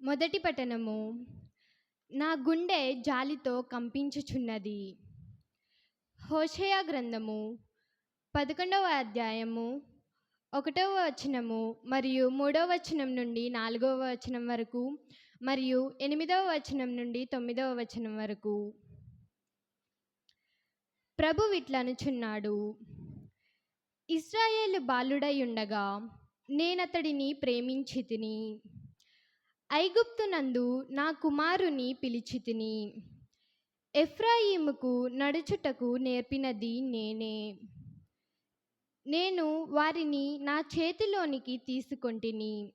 మొదటి పట్టణము నా గుండె జాలితో కంపించుచున్నది. హోషయ గ్రంథము పదకొండవ అధ్యాయము ఒకటవ వచనము మరియు మూడవ వచనం నుండి నాలుగవ వచనం వరకు మరియు ఎనిమిదవ వచనం నుండి తొమ్మిదవ వచనం వరకు. ప్రభు విట్లనుచున్నాడు. ఇస్రాయేల్ బాలుడై ఉండగా నేనతడిని ప్రేమించి తిని ఐగుప్తునందు నా కుమారుని పిలిచి తిని ఎఫ్రాయిముకు నడుచుటకు నేర్పినది నేనే. నేను వారిని నా చేతిలోనికి తీసుకొంటిని.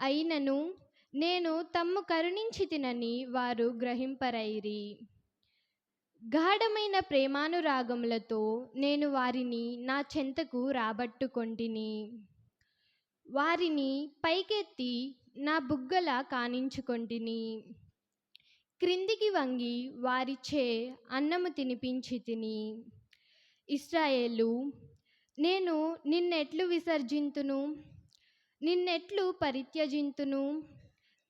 అయినను నేను తమ్ము కరుణించి తినని వారు గ్రహింపరైరి. గాఢమైన ప్రేమానురాగములతో నేను వారిని నా చెంతకు రాబట్టుకొంటిని. వారిని పైకెత్తి నా బుగ్గల కానించుకొంటిని క్రిందికి వంగి వారిచే అన్నము తినిపించి తిని. ఇస్రాయేలు నేను నిన్నెట్లు విసర్జింతును నిన్నెట్లు పరిత్యజింతును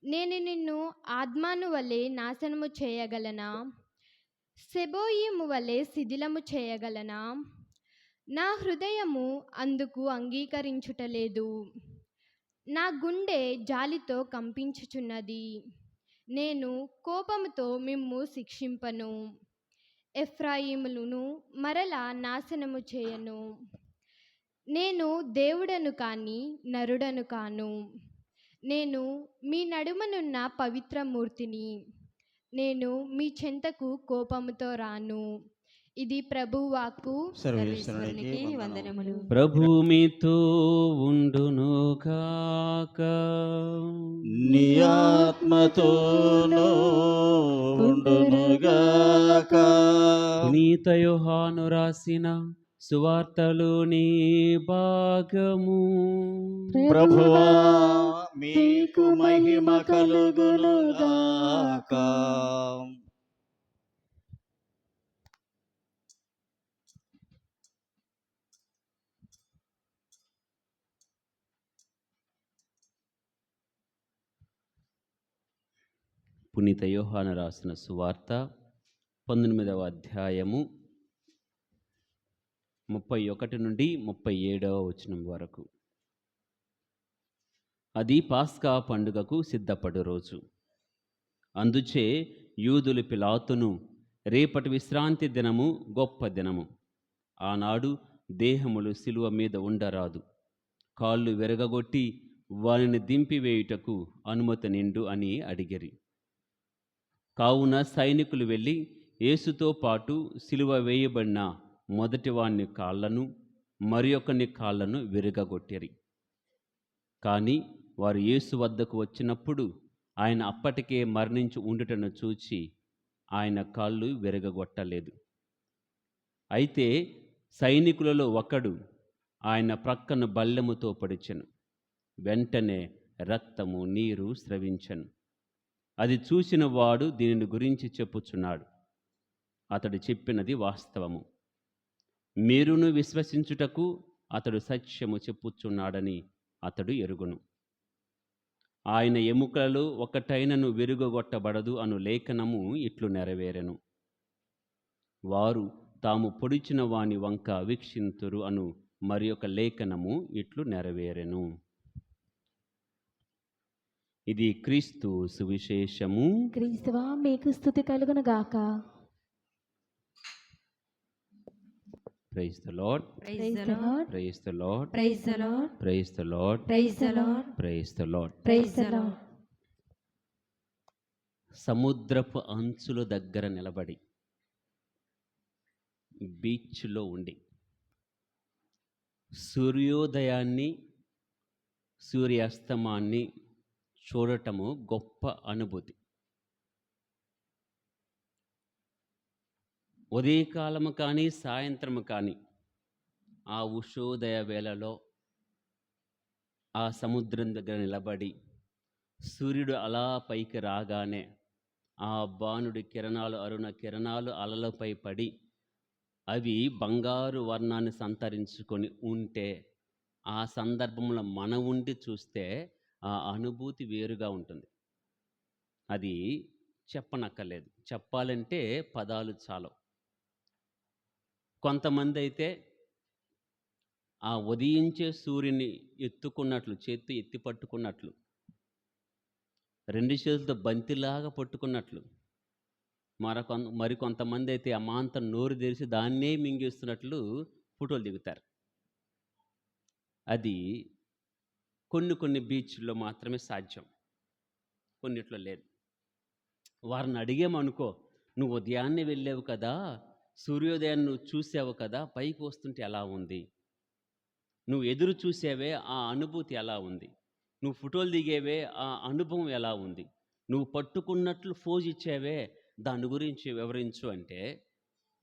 నేను నిన్ను ఆత్మాను వలె నాశనము చేయగలనా? సెబోయిము వలె శిథిలము చేయగలనా? నా హృదయము అందుకు అంగీకరించుటలేదు. నా గుండె జాలితో కంపించుచున్నది. నేను కోపముతో మిమ్ము శిక్షింపను. ఎఫ్రాయిములను మరలా నాశనము చేయను. నేను దేవుడను కాని నరుడను కాను. నేను మీ నడుమనున్న పవిత్రమూర్తిని నేను మీ చెంతకు కోపముతో రాను. ఇది ప్రభువాకు సర్వేశ్వరునికి వందనములు. ప్రభు మీతో ఉండునుగాక నీ ఆత్మతోనూ పునీత యోహాను రాసిన సువార్తలోని భాగము. ప్రభువా మీకు మహిమ కలుగునుగాక పునీత యోహాను రాసిన సువార్త పంతొమ్మిదవ అధ్యాయము ముప్పై ఒకటి నుండి ముప్పై ఏడవ వచనం వరకు. అది పాస్కా పండుగకు సిద్ధపడు రోజు. అందుచే యూదులు పిలాతును రేపటి విశ్రాంతి దినము గొప్ప దినము. ఆనాడు దేహములు శిలువ మీద ఉండరాదు. కాళ్ళు విరగగొట్టి వారిని దింపివేయుటకు అనుమతి నిండు అని అడిగిరి. కావున సైనికులు వెళ్ళి యేసుతో పాటు సిలువ వేయబడిన మొదటివాణ్ణి కాళ్ళను మరి ఒకని కాళ్ళను విరగగొట్టిరి. కానీ వారు యేసు వద్దకు వచ్చినప్పుడు ఆయన అప్పటికే మరణించి ఉండుటను చూచి ఆయన కాళ్ళు విరగగొట్టలేదు. అయితే సైనికులలో ఒకడు ఆయన ప్రక్కన బల్లెముతో పడిచెను. వెంటనే రక్తము నీరు స్రవించను. అది చూసిన వాడు దీనిని గురించి చెప్పుచున్నాడు. అతడు చెప్పినది వాస్తవము. మీరును విశ్వసించుటకు అతడు సత్యము చెప్పుచున్నాడని అతడు ఎరుగును. ఆయన ఎముకలలో ఒకటైనను విరుగగొట్టబడదు అను లేఖనము ఇట్లు నెరవేరెను. వారు తాము పొడిచిన వాని వంక వీక్షింతురు అను మరి ఒక లేఖనము ఇట్లు నెరవేరెను. ఇది క్రీస్తు సువిశేషము క్రీస్తువా మీకు స్థుతి కలుగును గాక praise the lord. Praise the lord. Praise the lord. Praise the lord. సముద్రపు అంచుల దగ్గర నిలబడి బీచ్లో ఉండి సూర్యోదయాన్ని సూర్యాస్తమాన్ని చూడటము గొప్ప అనుభూతి. ఉదయకాలము కానీ సాయంత్రము కానీ ఆ ఉషోదయ వేళలో ఆ సముద్రం దగ్గర నిలబడి సూర్యుడు అలా పైకి రాగానే ఆ బాణుడి కిరణాలు అరుణ కిరణాలు అలలపై పడి అవి బంగారు వర్ణాన్ని సంతరించుకొని ఉంటే ఆ సందర్భంలో మన ఉండి చూస్తే ఆ అనుభూతి వేరుగా ఉంటుంది. అది చెప్పనక్కర్లేదు. చెప్పాలంటే పదాలు చాలవు కొంతమంది అయితే ఆ ఉదయించే సూర్యుని ఎత్తుకున్నట్లు చేతి ఎత్తి పట్టుకున్నట్లు రెండు చేతులతో బంతిలాగా పట్టుకున్నట్లు మరొక మరి కొంతమంది అయితే అమాంతం నోరు తెరిచి దాన్నే మింగేస్తున్నట్లు ఫోటోలు దిగుతారు. అది కొన్ని కొన్ని బీచ్ల్లో మాత్రమే సాధ్యం. కొన్నిట్లో లేదు. వారిని అడిగామనుకో నువ్వు ఉదయాన్నే వెళ్ళావు కదా సూర్యోదయాన్ని నువ్వు చూసావు కదా పైకి వస్తుంటే ఎలా ఉంది? నువ్వు ఎదురు చూసేవే ఆ అనుభూతి ఎలా ఉంది? నువ్వు ఫోటోలు దిగేవే ఆ అనుభవం ఎలా ఉంది? నువ్వు పట్టుకున్నట్లు ఫోజ్ ఇచ్చేవే దాని గురించి వివరించు. అంటే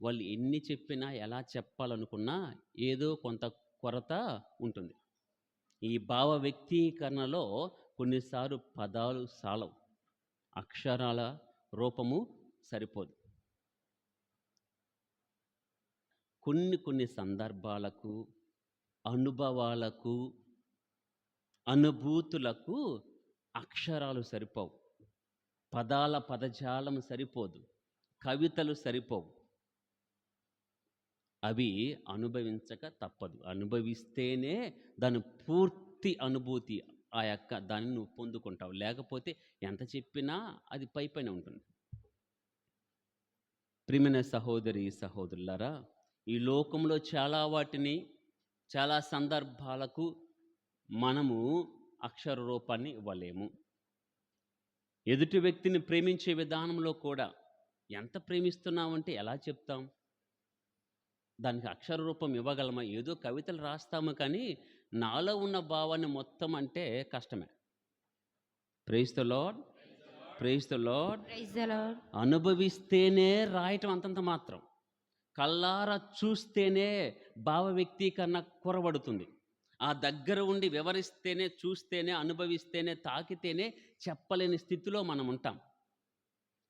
వాళ్ళు ఎన్ని చెప్పినా ఎలా చెప్పాలనుకున్నా ఏదో కొంత కొరత ఉంటుంది. ఈ భావ వ్యక్తీకరణలో కొన్నిసార్లు పదాలు సాలవు. అక్షరాల రూపము సరిపోదు. కొన్ని కొన్ని సందర్భాలకు అనుభవాలకు అనుభూతులకు అక్షరాలు సరిపోవు. పదాల పదజాలం సరిపోదు. కవితలు సరిపోవు. అవి అనుభవించక తప్పదు. అనుభవిస్తేనే దాని పూర్తి అనుభూతి ఆ యొక్క దాన్ని నువ్వు పొందుకుంటావు. లేకపోతే ఎంత చెప్పినా అది పై పైన ఉంటుంది. ప్రిమిన సహోదరి సహోదరులరా ఈ లోకంలో చాలా వాటిని చాలా సందర్భాలకు మనము అక్షర రూపాన్ని ఇవ్వలేము. ఎదుటి వ్యక్తిని ప్రేమించే విధానంలో కూడా ఎంత ప్రేమిస్తున్నామంటే ఎలా చెప్తాం? దానికి అక్షర రూపం ఇవ్వగలమా? ఏదో కవితలు రాస్తాము కానీ నాలో ఉన్న భావాన్ని మొత్తం అంటే కష్టమే. Praise the lord praise the lord praise the అనుభవిస్తేనే రాయటం అంతంత మాత్రం. కల్లారా చూస్తేనే భావ వ్యక్తీకరణ కొరబడుతుంది. ఆ దగ్గర ఉండి వివరిస్తేనే చూస్తేనే అనుభవిస్తేనే తాకితేనే చెప్పలేని స్థితిలో మనం ఉంటాం.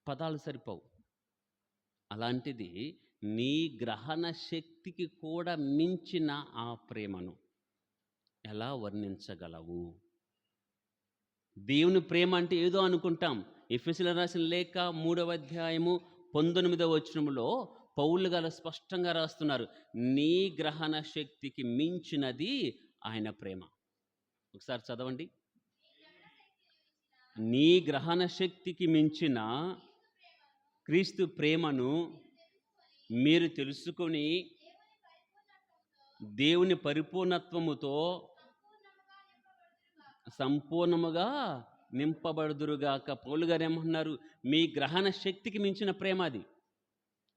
పదాలు సరిపోవు. అలాంటిది నీ గ్రహణ శక్తికి కూడా మించిన ఆ ప్రేమను ఎలా వర్ణించగలవు? దేవుని ప్రేమ అంటే ఏదో అనుకుంటాం. ఎఫ్ఎస్ల రాసిన లేఖ మూడవ అధ్యాయము పంతొమ్మిదవ వచనములో పౌలు గారు స్పష్టంగా రాస్తున్నారు. నీ గ్రహణ శక్తికి మించినది ఆయన ప్రేమ. ఒకసారి చదవండి. నీ గ్రహణ శక్తికి మించిన క్రీస్తు ప్రేమను మీరు తెలుసుకొని దేవుని పరిపూర్ణత్వముతో సంపూర్ణముగా నింపబడుదురుగాక. పౌలు గారు ఏమంటున్నారు? మీ గ్రహణ శక్తికి మించిన ప్రేమ అది.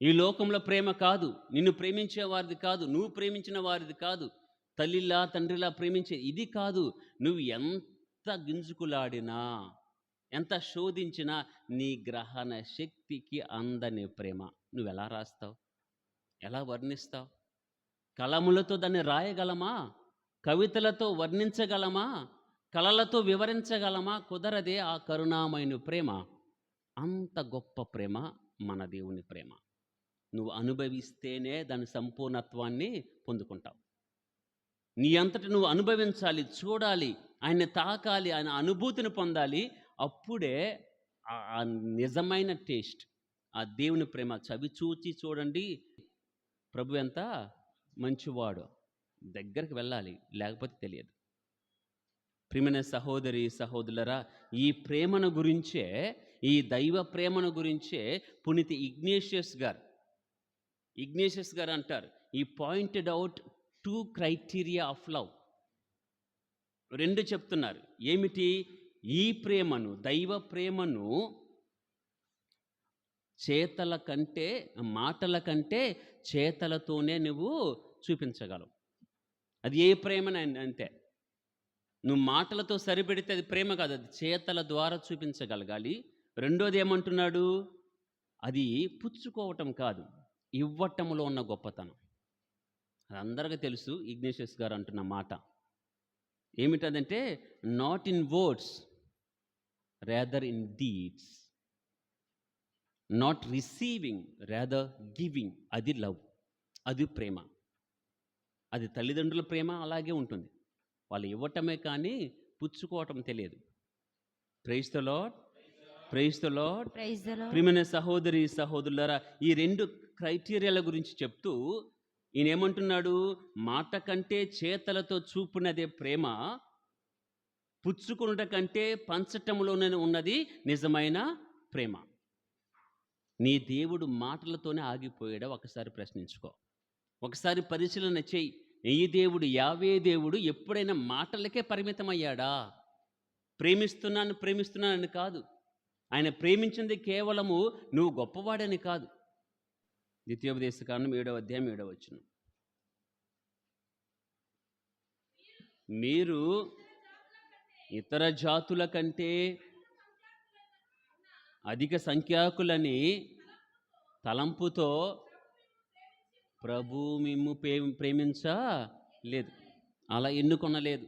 ఈ లోకంలో ప్రేమ కాదు. నిన్ను ప్రేమించే వారిది కాదు. నువ్వు ప్రేమించిన వారిది కాదు. తల్లిలా తండ్రిలా ప్రేమించే ఇది కాదు. నువ్వు ఎంత గింజుకులాడినా ఎంత శోధించినా నీ గ్రహణ శక్తికి అందని ప్రేమ. నువ్వు ఎలా రాస్తావు? ఎలా వర్ణిస్తావు? కలములతో దాన్ని రాయగలమా? కవితలతో వర్ణించగలమా? కళలతో వివరించగలమా? కుదరదే ఆ కరుణామైన ప్రేమ. అంత గొప్ప ప్రేమ మన దేవుని ప్రేమ. నువ్వు అనుభవిస్తేనే దాని సంపూర్ణత్వాన్ని పొందుకుంటావు. నీ అంతటి నువ్వు అనుభవించాలి చూడాలి ఆయన్ని తాకాలి ఆయన అనుభూతిని పొందాలి అప్పుడే ఆ నిజమైన టేస్ట్ ఆ దేవుని ప్రేమ. చవి చూచి చూడండి ప్రభు ఎంత మంచివాడు. దగ్గరికి వెళ్ళాలి లేకపోతే తెలియదు. ప్రియమైన సహోదరి సహోదరులరా ఈ ప్రేమను గురించే ఈ దైవ ప్రేమను గురించే పునీతి ఇగ్నేషియస్ గారు ఇగ్నేషియస్ గారు అంటారు ఈ pointed out two criteria of love. రెండు చెప్తున్నారు ఏమిటి? ఈ ప్రేమను దైవ ప్రేమను చేతల కంటే మాటల కంటే చేతలతోనే నువ్వు చూపించగలవు. అది ఏ ప్రేమని అంతే నువ్వు మాటలతో సరిపెడితే అది ప్రేమ కాదు అది చేతల ద్వారా చూపించగలగాలి. రెండోది ఏమంటున్నాడు అది పుచ్చుకోవటం కాదు ఇవ్వటంలో ఉన్న గొప్పతనం. అది అందరికీ తెలుసు ఇగ్నేషియస్ గారు అంటున్న మాట. ఏమిటదంటే not in words rather in deeds not receiving rather giving అది లవ్ అది ప్రేమ. అది తల్లిదండ్రుల ప్రేమ అలాగే ఉంటుంది. వాళ్ళు ఇవ్వటమే కానీ పుచ్చుకోవటం తెలియదు. Praise the lord praise the ప్రియమైన సహోదరి సహోదరులారా ఈ రెండు క్రైటీరియాల గురించి చెప్తూ ఈయన ఏమంటున్నాడు? మాట కంటే చేతలతో చూపునదే ప్రేమ పుచ్చుకునుట కంటే పంచటంలోనే ఉన్నది నిజమైన ప్రేమ. నీ దేవుడు మాటలతోనే ఆగిపోయాడా? ఒకసారి ప్రశ్నించుకో. ఒకసారి పరిశీలన చెయ్యి నీ దేవుడు యావే దేవుడు ఎప్పుడైనా మాటలకే పరిమితమయ్యాడా? ప్రేమిస్తున్నాను ప్రేమిస్తున్నానని కాదు. ఆయన ప్రేమించింది కేవలము నువ్వు గొప్పవాడని కాదు. ద్వితీయోపదేశ కారణం ఏడవ అధ్యాయం ఏడవ వచ్చిన మీరు ఇతర జాతుల కంటే అధిక సంఖ్యాకులని తలంపుతో ప్రభు మిమ్ము ప్రే ప్రేమించా? లేదు. అలా ఎన్నుకొనలేదు.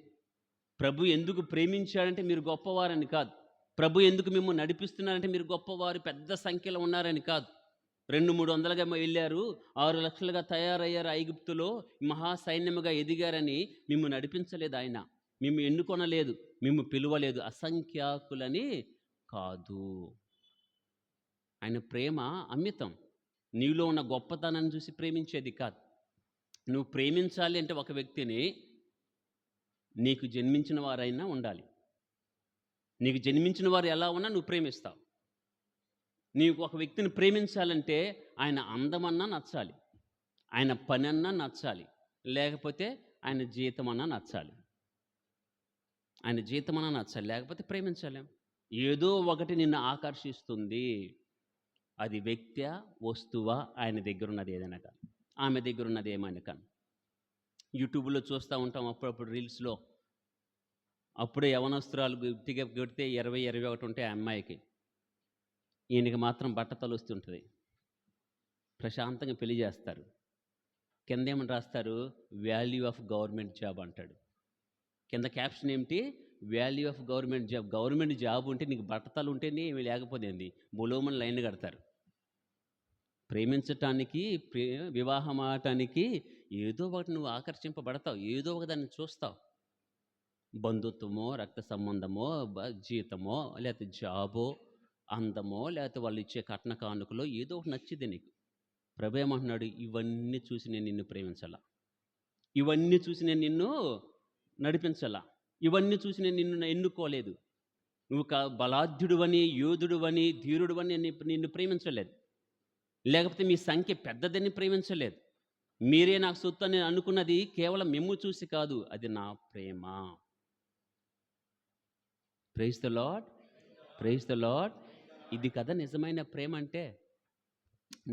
ప్రభు ఎందుకు ప్రేమించాడంటే మీరు గొప్పవారని కాదు. ప్రభు ఎందుకు మిమ్మల్ని నడిపిస్తున్నారంటే మీరు గొప్పవారు పెద్ద సంఖ్యలో ఉన్నారని కాదు. రెండు మూడు వందలుగా వెళ్ళారు. ఆరు లక్షలుగా తయారయ్యారు ఐగుప్తులో. మహా సైన్యముగా ఎదిగారని మిమ్ము నడిపించలేదు ఆయన. మేము ఎన్నుకొనలేదు. మిమ్ము పిలువలేదు. అసంఖ్యాకులని కాదు. ఆయన ప్రేమ అమితం. నీలో ఉన్న గొప్పతనాన్ని చూసి ప్రేమించేది కాదు. నువ్వు ప్రేమించాలి అంటే ఒక వ్యక్తిని నీకు జన్మించిన వారైనా ఉండాలి. నీకు జన్మించిన వారు ఎలా ఉన్నా నువ్వు ప్రేమిస్తావు. నీకు ఒక వ్యక్తిని ప్రేమించాలంటే ఆయన అందమన్నా నచ్చాలి. ఆయన పని అన్నా నచ్చాలి. లేకపోతే ఆయన జీతమన్నా అన్నా నచ్చాలి. ఆయన జీతమన్నా అన్నా నచ్చాలి. లేకపోతే ప్రేమించలేం. ఏదో ఒకటి నిన్ను ఆకర్షిస్తుంది. అది వ్యక్త్యా వస్తువా ఆయన దగ్గర ఉన్నది ఏదైనా కానీ ఆమె దగ్గర ఉన్నది ఏమైనా కానీ యూట్యూబ్లో చూస్తూ ఉంటాం అప్పుడప్పుడు రీల్స్లో. అప్పుడే యవనస్త్రాలు గుర్తిగా కొడితే ఇరవై ఇరవై ఒకటి ఉంటే ఆ అమ్మాయికి. ఈయనకి మాత్రం బట్ట తలుస్తుంటుంది. ప్రశాంతంగా పెళ్ళి చేస్తారు. కింద ఏమని రాస్తారు? వాల్యూ ఆఫ్ గవర్నమెంట్ జాబ్ అంటాడు. కింద క్యాప్షన్ ఏమిటి? Value of government job. Government job ఉంటే నీకు బట్టతలు ఉంటేనే ఏమి లేకపోతే ఏంది? బులోమని లైన్ కడతారు. ప్రేమించటానికి ప్రే వివాహం ఆడటానికి ఏదో ఒకటి నువ్వు ఆకర్షింపబడతావు. ఏదో ఒక దాన్ని చూస్తావు. బంధుత్వమో రక్త సంబంధమో జీతమో లేకపోతే జాబో అందమో లేకపోతే వాళ్ళు ఇచ్చే కట్న కానుకలో ఏదో ఒకటి నచ్చింది నీకు. ప్రభు ఏమంటున్నాడు? ఇవన్నీ చూసి నేను నిన్ను ప్రేమించాలా? ఇవన్నీ చూసి నేను నిన్ను నడిపించాలా? ఇవన్నీ చూసి నేను నిన్ను ఎన్నుకోలేదు. నువ్వు క బలాఢ్యుడువని యోధుడువని ధీరుడువని నేను నిన్ను ప్రేమించలేదు. లేకపోతే మీ సంఖ్య పెద్దదని ప్రేమించలేదు. మీరే నాకు సొత్తు అని అనుకున్నది కేవలం మిమ్ము చూసి కాదు అది నా ప్రేమ. Praise the lord praise the lord ఇది కదా నిజమైన ప్రేమ అంటే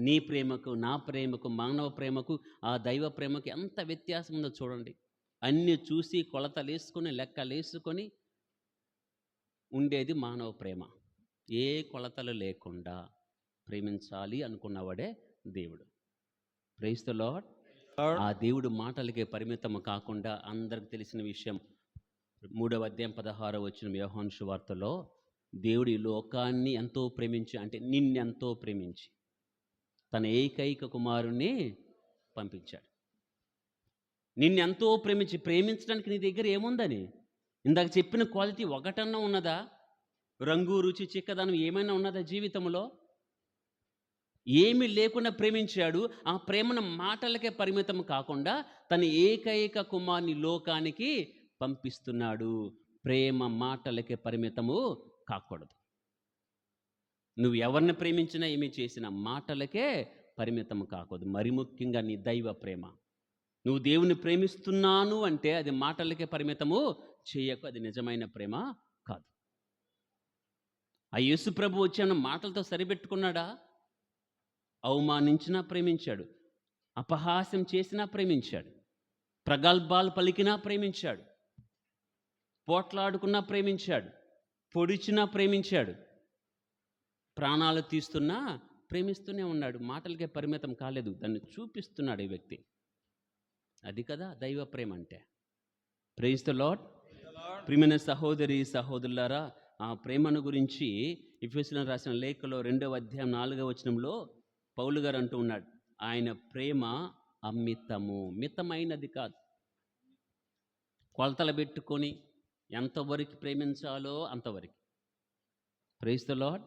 నీ ప్రేమకు నా ప్రేమకు మానవ ప్రేమకు ఆ దైవ ప్రేమకు ఎంత వ్యత్యాసం ఉందో చూడండి. అన్నీ చూసి కొలతలు వేసుకొని లెక్కలు వేసుకొని ఉండేది మానవ ప్రేమ. ఏ కొలతలు లేకుండా. ప్రేమించాలి అనుకున్నవాడే దేవుడు. లాడ్ ఆ దేవుడు మాటలకే పరిమితం కాకుండా అందరికి తెలిసిన విషయం. మూడవ అధ్యాయం పదహారవ వచ్చిన వ్యవహాన్ వార్తలో దేవుడు ఈ లోకాన్ని ఎంతో ప్రేమించి అంటే నిన్నెంతో ప్రేమించి తన ఏకైక కుమారుణ్ణి పంపించాడు. నిన్నెంతో ప్రేమించి ప్రేమించడానికి నీ దగ్గర ఏముందని? ఇందాక చెప్పిన క్వాలిటీ ఒకటన్నా ఉన్నదా? రంగు రుచి చిక్కదనం ఏమైనా ఉన్నదా జీవితంలో? ఏమి లేకుండా ప్రేమించాడు. ఆ ప్రేమను మాటలకే పరిమితం కాకుండా తన ఏకైక కుమార్ని లోకానికి పంపిస్తున్నాడు. ప్రేమ మాటలకే పరిమితము కాకూడదు. నువ్వు ఎవరిని ప్రేమించినా ఏమి చేసినా మాటలకే పరిమితం కాకూడదు. మరి ముఖ్యంగా నీ దైవ ప్రేమ. నువ్వు దేవుని ప్రేమిస్తున్నాను అంటే అది మాటలకే పరిమితము చేయకు. అది నిజమైన ప్రేమ కాదు. ఆ యేసు ప్రభు వచ్చాను మాటలతో సరిపెట్టుకున్నాడా? అవమానించినా ప్రేమించాడు. అపహాస్యం చేసినా ప్రేమించాడు. ప్రగల్భాలు పలికినా ప్రేమించాడు. పోట్లాడుకున్నా ప్రేమించాడు. పొడిచినా ప్రేమించాడు. ప్రాణాలు తీస్తున్నా ప్రేమిస్తూనే ఉన్నాడు. మాటలకే పరిమితం కాలేదు. దాన్ని చూపిస్తున్నాడు ఈ వ్యక్తి. అది కదా దైవ ప్రేమ అంటే. ప్రేజ్ ద లాడ్ ప్రియమైన సహోదరి సహోదరులారా ఆ ప్రేమను గురించి ఇఫెస్లను రాసిన లేఖలో రెండవ అధ్యాయం నాలుగవ వచనంలో పౌలు గారు అంటూ ఉన్నాడు ఆయన ప్రేమ అమితము. మితమైనది కాదు. కొలతలు పెట్టుకొని ఎంతవరకు ప్రేమించాలో అంతవరకు. ప్రేజ్ ద లాడ్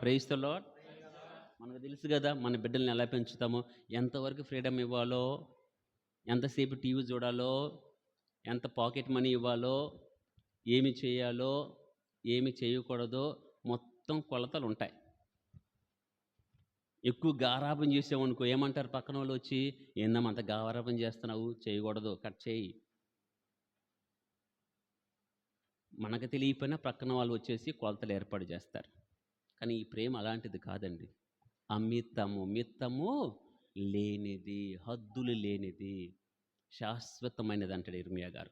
ప్రేయిస్తలో మనకు తెలుసు కదా మన బిడ్డల్ని ఎలా పెంచుతామో ఎంతవరకు ఫ్రీడమ్ ఇవ్వాలో ఎంతసేపు టీవీ చూడాలో ఎంత పాకెట్ మనీ ఇవ్వాలో ఏమి చేయాలో ఏమి చేయకూడదో మొత్తం కొలతలు ఉంటాయి ఎక్కువ గారాపం చేసామనుకో ఏమంటారు పక్కన వాళ్ళు వచ్చి ఏందమ్మంత అంత చేస్తున్నావు? చేయకూడదు. కట్ చేయి. మనకు తెలియకపోయినా ప్రక్కన వాళ్ళు వచ్చేసి కొలతలు ఏర్పాటు చేస్తారు. కానీ ఈ ప్రేమ అలాంటిది కాదండి. అమితము మిత్తము లేనిది హద్దులు లేనిది శాశ్వతమైనది అంటాడు ఇర్మియా గారు.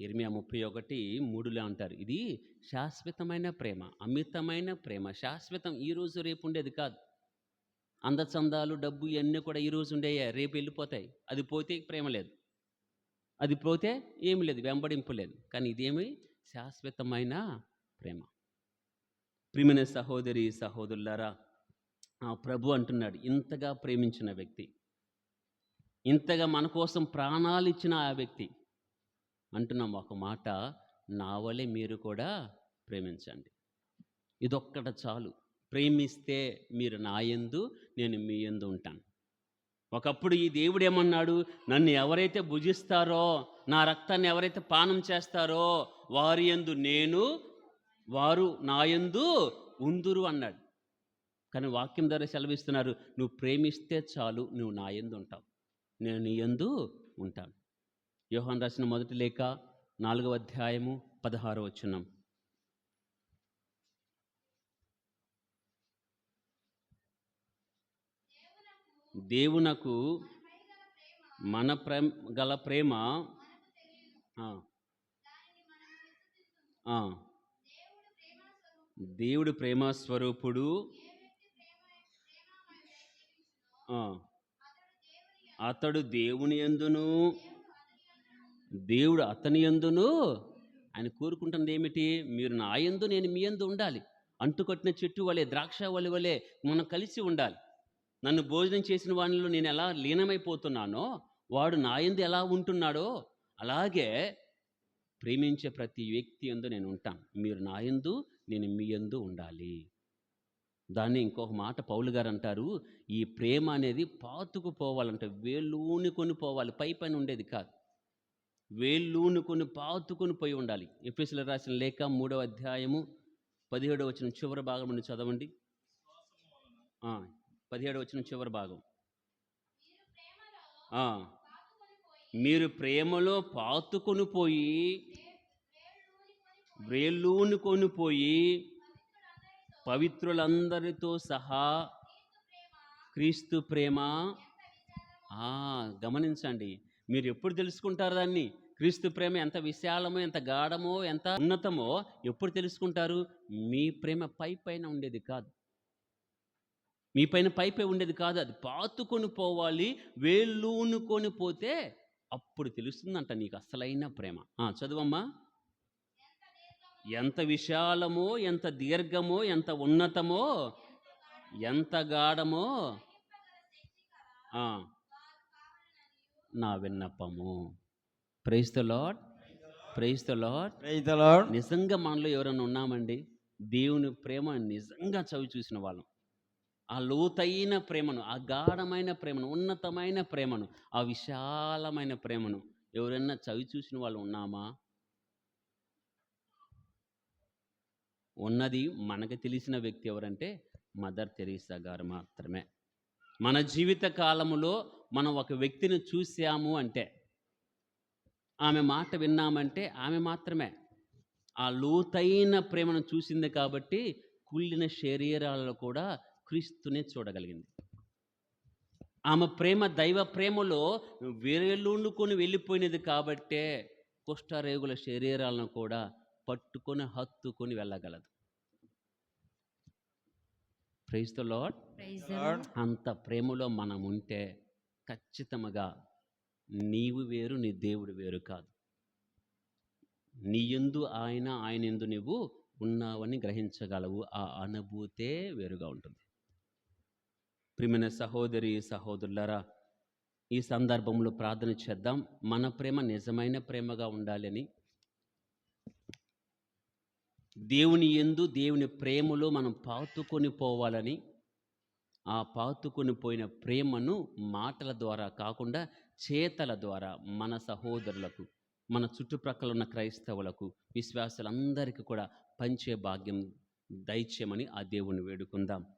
ఇర్మియా ముప్పై ఒకటి మూడులో అంటారు. ఇది శాశ్వతమైన ప్రేమ అమితమైన ప్రేమ శాశ్వతం. ఈ రోజు రేపు ఉండేది కాదు. అందచందాలు డబ్బు ఇవన్నీ కూడా ఈ రోజు ఉండేయా రేపు వెళ్ళిపోతాయి. అది పోతే ప్రేమ లేదు. అది పోతే ఏమి లేదు వెంబడింపు లేదు. కానీ ఇదేమి శాశ్వతమైన ప్రేమ. ప్రియమైన సహోదరి సహోదరులారా ఆ ప్రభు అంటున్నాడు ఇంతగా ప్రేమించిన వ్యక్తి ఇంతగా మన కోసం ప్రాణాలు ఇచ్చిన ఆ వ్యక్తి అంటున్నాం. ఒక మాట నా వలె మీరు కూడా ప్రేమించండి. ఇదొక్కట చాలు. ప్రేమిస్తే మీరు నాయందు నేను మీ యందు ఉంటాను. ఒకప్పుడు ఈ దేవుడు ఏమన్నాడు? నన్ను ఎవరైతే భుజిస్తారో నా రక్తాన్ని ఎవరైతే పానం చేస్తారో వారి యందు నేను వారు నా యందు ఉందురు అన్నాడు. కానీ వాక్యం ద్వారా సెలవిస్తున్నారు నువ్వు ప్రేమిస్తే చాలు నువ్వు నా యందు ఉంటావు. నేను నీ యందు ఉంటాను. యోహాన్ రాసిన మొదటి లేఖ నాలుగవ అధ్యాయము పదహారు వచ్చున్నాం దేవునకు మన ప్రేమ గల ప్రేమ దేవుడు ప్రేమ స్వరూపుడు. అతడు దేవుని ఎందును? దేవుడు అతని ఎందును? ఆయన కోరుకుంటున్నది ఏమిటి? మీరు నా యందు నేను మీ యందు ఉండాలి. అంటుకట్టిన చెట్టు వలె ద్రాక్ష వలె వలె మనం కలిసి ఉండాలి. నన్ను భోజనం చేసిన వానిలో నేను ఎలా లీనమైపోతున్నానో వాడు నా యందు ఎలా ఉంటున్నాడో అలాగే ప్రేమించే ప్రతి వ్యక్తి యందు నేను ఉంటాను. మీరు నాయందు నేను మీ యందు ఉండాలి. దాన్ని ఇంకొక మాట పౌలు గారు అంటారు ఈ ప్రేమ అనేది పాతుకు వేళ్ళూనుకొని పోవాలి పై పైన ఉండేది కాదు. వేళ్ళూనుకొని పాతుకొని పోయి ఉండాలి. ఎఫ్ఎస్లో రాసిన లేఖ మూడవ అధ్యాయము పదిహేడవ వచ్చిన చివరి భాగం నుండి చదవండి. ఆ, పదిహేడవ వచ్చిన చివరి భాగం. మీరు ప్రేమలో పాతుకొని పోయి వేళ్ళూనుకొని పోయి పవిత్రులందరితో సహా క్రీస్తు ప్రేమ. గమనించండి. మీరు ఎప్పుడు తెలుసుకుంటారు దాన్ని? క్రీస్తు ప్రేమ ఎంత విశాలమో ఎంత గాఢమో ఎంత ఉన్నతమో ఎప్పుడు తెలుసుకుంటారు? మీ ప్రేమ పై పైన ఉండేది కాదు. మీ పైన పైపై ఉండేది కాదు. అది పాతుకొని పోవాలి. వేళ్ళూనుకొని పోతే అప్పుడు తెలుస్తుందంట నీకు అసలైన ప్రేమ. చదువమ్మా. ఎంత విశాలమో ఎంత దీర్ఘమో ఎంత ఉన్నతమో ఎంత గాఢమో నా విన్నపము. Praise the lord praise the lord. నిజంగా మనలో ఎవరైనా ఉన్నామండి? దేవుని ప్రేమ నిజంగా చవి చూసిన వాళ్ళం. ఆ లోతైన ప్రేమను ఆ గాఢమైన ప్రేమను ఉన్నతమైన ప్రేమను ఆ విశాలమైన ప్రేమను ఎవరైనా చవి చూసిన వాళ్ళు ఉన్నామా? ఉన్నది మనకు తెలిసిన వ్యక్తి ఎవరంటే మదర్ తెరీసా గారు మాత్రమే. మన జీవిత కాలములో మనం ఒక వ్యక్తిని చూసాము అంటే ఆమె మాట విన్నామంటే ఆమె మాత్రమే. ఆ లోతైన ప్రేమను చూసింది కాబట్టి కుళ్ళిన శరీరాలలో కూడా క్రీస్తునే చూడగలిగింది. ఆమె ప్రేమ దైవ ప్రేమలో వేరేళ్ళుండుకొని వెళ్ళిపోయినది కాబట్టే కుష్ఠరేగుల శరీరాలను కూడా పట్టుకొని హత్తుకొని వెళ్ళగలదు. Praise the. అంత ప్రేమలో మనం ఉంటే ఖచ్చితంగా నీవు వేరు నీ దేవుడు వేరు కాదు. నీ ఎందు ఆయన ఆయన ఎందు నువ్వు ఉన్నావని గ్రహించగలవు. ఆ అనుభూతే వేరుగా ఉంటుంది. ప్రియమైన సహోదరి సహోదరులరా ఈ సందర్భంలో ప్రార్థన చేద్దాం. మన ప్రేమ నిజమైన ప్రేమగా ఉండాలని. దేవుని ఎందు దేవుని ప్రేమలో మనం పాతుకొని పోవాలని ఆ పాతుకొని పోయిన ప్రేమను మాటల ద్వారా కాకుండా చేతల ద్వారా మన సహోదరులకు మన చుట్టుప్రక్కల ఉన్న క్రైస్తవులకు విశ్వాసులందరికీ కూడా పంచే భాగ్యం దయచేయమని ఆ దేవుని వేడుకుందాం.